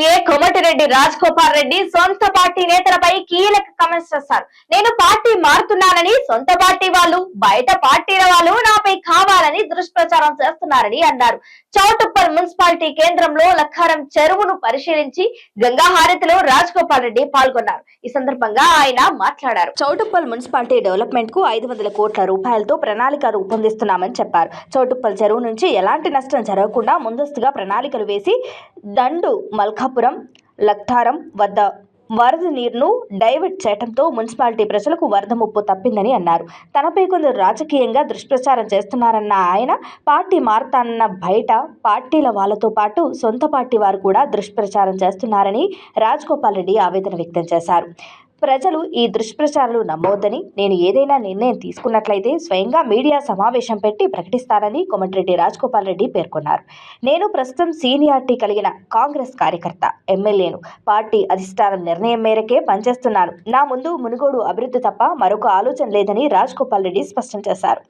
MLA Komatireddy Raj Gopal Reddy సొంత party నేతలపై కీలక కమెంట్స్ చేస్తారు. నేను పార్టీ మారుతున్నానని సొంత పార్టీ వాళ్ళు బయట పార్టీల వాళ్ళు నాపై కావాలని దుష్ప్రచారం చేస్తున్నారని అన్నారు. చౌటుప్పల్ మున్సిపాలిటీ కేంద్రంలో లక్కారం చెరువును పరిశీలించి గంగా హారతిలో రాజ్ గోపాల్ రెడ్డి పాల్గొన్నారు. ఈ సందర్భంగా ఆయన మాట్లాడారు. చౌటుప్పల్ మున్సిపాలిటీ డెవలప్మెంట్కు ఐదు వందల కోట్ల రూపాయలతో ప్రణాళిక రూపొందిస్తున్నామని చెప్పారు. చౌటుప్పల్ చెరువు నుంచి ఎలాంటి నష్టం జరగకుండా ముందస్తుగా ప్రణాళికలు వేసి దండు మల్కాపురం లక్తారం వద్ద వరద నీరును డైవర్ట్ చేయడంతో మున్సిపాలిటీ ప్రజలకు వరద ముప్పు తప్పిందని అన్నారు. తనపై కొందరు రాజకీయంగా దుష్ప్రచారం చేస్తున్నారన్న ఆయన పార్టీ మారుతానన్న బయట పార్టీల వాళ్ళతో పాటు సొంత పార్టీ వారు కూడా దుష్ప్రచారం చేస్తున్నారని రాజగోపాల్ రెడ్డి ఆవేదన వ్యక్తం చేశారు. ప్రజలు ఈ దుష్ప్రచారాలు నమ్మవద్దని నేను ఏదైనా నిర్ణయం తీసుకున్నట్లయితే స్వయంగా మీడియా సమావేశం పెట్టి ప్రకటిస్తానని కోమటిరెడ్డి రాజగోపాల్ రెడ్డి పేర్కొన్నారు. నేను ప్రస్తుతం సీనియారిటీ కలిగిన కాంగ్రెస్ కార్యకర్త ఎమ్మెల్యేను. పార్టీ అధిష్టానం నిర్ణయం మేరకే పనిచేస్తున్నాను. నా ముందు మునుగోడు అభివృద్ధి తప్ప మరొక ఆలోచన లేదని రాజగోపాల్ రెడ్డి స్పష్టం చేశారు.